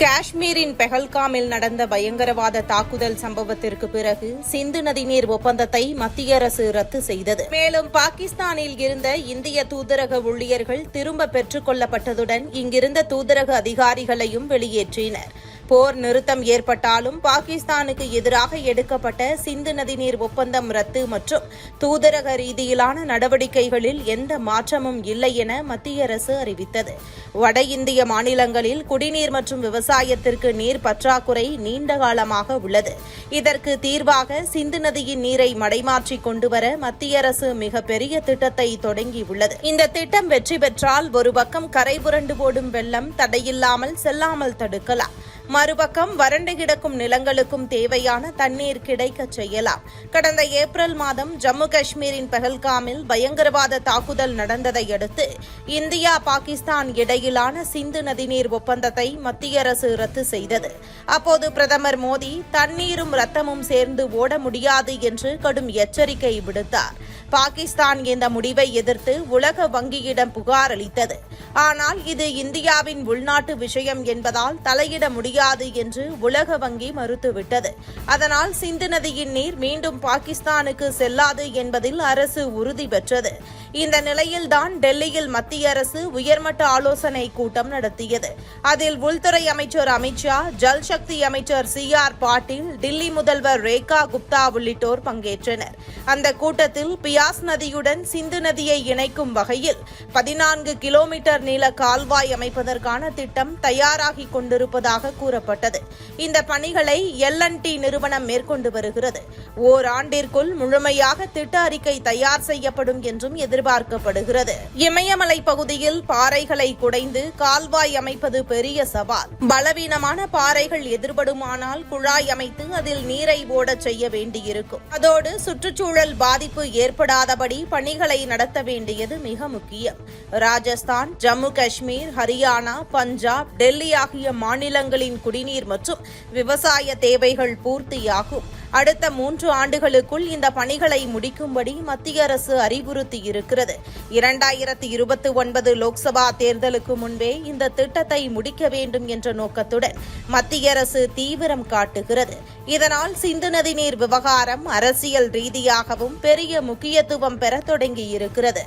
காஷ்மீரின் பெஹல்காமில் நடந்த பயங்கரவாத தாக்குதல் சம்பவத்திற்கு பிறகு சிந்து நதிநீர் ஒப்பந்தத்தை மத்திய அரசு ரத்து செய்தது. மேலும் பாகிஸ்தானில் இருந்த இந்திய தூதரக ஊழியர்கள் திரும்ப பெற்றுக் கொள்ளப்பட்டதுடன் இங்கிருந்த தூதரக அதிகாரிகளையும் வெளியேற்றினர். போர் நிறுத்தம் ஏற்பட்டாலும் பாகிஸ்தானுக்கு எதிராக எடுக்கப்பட்ட சிந்து நதிநீர் ஒப்பந்தம் ரத்து மற்றும் தூதரக ரீதியிலான நடவடிக்கைகளில் எந்த மாற்றமும் இல்லை என மத்திய அரசு அறிவித்தது. வட இந்திய மாநிலங்களில் குடிநீர் மற்றும் விவசாயத்திற்கு நீர் பற்றாக்குறை நீண்ட காலமாக உள்ளது. இதற்கு தீர்வாக சிந்து நதியின் நீரை மடைமாற்றி கொண்டுவர மத்திய அரசு மிகப்பெரிய திட்டத்தை தொடங்கியுள்ளது. இந்த திட்டம் வெற்றி பெற்றால் ஒரு பக்கம் கரை புரண்டு ஓடும் வெள்ளம் தடையில்லாமல் செல்லாமல் தடுக்கலாம். மறுபக்கம் வறண்டு கிடக்கும் நிலங்களுக்கும் தேவையான தண்ணீர் கிடைக்கச் செய்யலாம். கடந்த ஏப்ரல் மாதம் ஜம்மு காஷ்மீரின் பெஹல்காமில் பயங்கரவாத தாக்குதல் நடந்ததை அடுத்து இந்தியா பாகிஸ்தான் இடையிலான சிந்து நதிநீர் ஒப்பந்தத்தை மத்திய அரசு ரத்து செய்தது. அப்போது பிரதமர் மோடி தண்ணீரும் ரத்தமும் சேர்ந்து ஓட முடியாது என்று கடும் எச்சரிக்கை விடுத்தார். பாகிஸ்தான் இந்த முடிவை எதிர்த்து உலக வங்கியிடம் புகார் அளித்தது. ஆனால் இது இந்தியாவின் உள்நாட்டு விஷயம் என்பதால் தலையிட முடியாது என்று உலக வங்கி மறுத்துவிட்டது. அதனால் சிந்து நதியின் நீர் மீண்டும் பாகிஸ்தானுக்கு செல்லாது என்பதில் அரசு உறுதி பெற்றது. இந்த நிலையில்தான் டெல்லியில் மத்திய அரசு உயர்மட்ட ஆலோசனை கூட்டம் நடத்தியது. அதில் உள்துறை அமைச்சர் அமித்ஷா ஜல்சக்தி அமைச்சர் சி ஆர் பாட்டீல் டில்லி முதல்வர் ரேகா குப்தா உள்ளிட்டோர் பங்கேற்றனர். அந்த கூட்டத்தில் பி பியாஸ் நதியுடன் சிந்து நதியை இணைக்கும் வகையில் பதினான்கு கிலோமீட்டர் நீள கால்வாய் அமைப்பதற்கான திட்டம் தயாராகி கொண்டிருப்பதாக கூறப்பட்டது. இந்த பணிகளை எல் டி நிறுவனம் மேற்கொண்டு வருகிறது. ஓராண்டிற்குள் முழுமையாக திட்ட அறிக்கை தயார் செய்யப்படும் என்றும் எதிர்பார்க்கப்படுகிறது. இமயமலை பகுதியில் பாறைகளை குடைந்து கால்வாய் அமைப்பது பெரிய சவால். பலவீனமான பாறைகள் எதிர்படுமானால் குழாய் அமைத்து அதில் நீரை ஓடச் செய்ய வேண்டியிருக்கும். அதோடு சுற்றுச்சூழல் பாதிப்பு தடைபடாதபடி பணிகளை நடத்த வேண்டியது மிக முக்கியம். ராஜஸ்தான் ஜம்மு காஷ்மீர் ஹரியானா பஞ்சாப் டெல்லி ஆகிய மாநிலங்களின் குடிநீர் மற்றும் விவசாய தேவைகள் பூர்த்தியாகும். அடுத்த மூன்று ஆண்டுகளுக்குள் இந்த பணிகளை முடிக்கும்படி மத்திய அரசு அறிவுறுத்தியிருக்கிறது இரண்டாயிரத்தி இருபத்தி ஒன்பது லோக்சபா தேர்தலுக்கு முன்பே இந்த திட்டத்தை முடிக்க வேண்டும் என்ற நோக்கத்துடன் மத்திய அரசு தீவிரம் காட்டுகிறது. இதனால் சிந்து நதிநீர் விவகாரம் அரசியல் ரீதியாகவும் பெரிய முக்கியத்துவம் பெற தொடங்கியிருக்கிறது.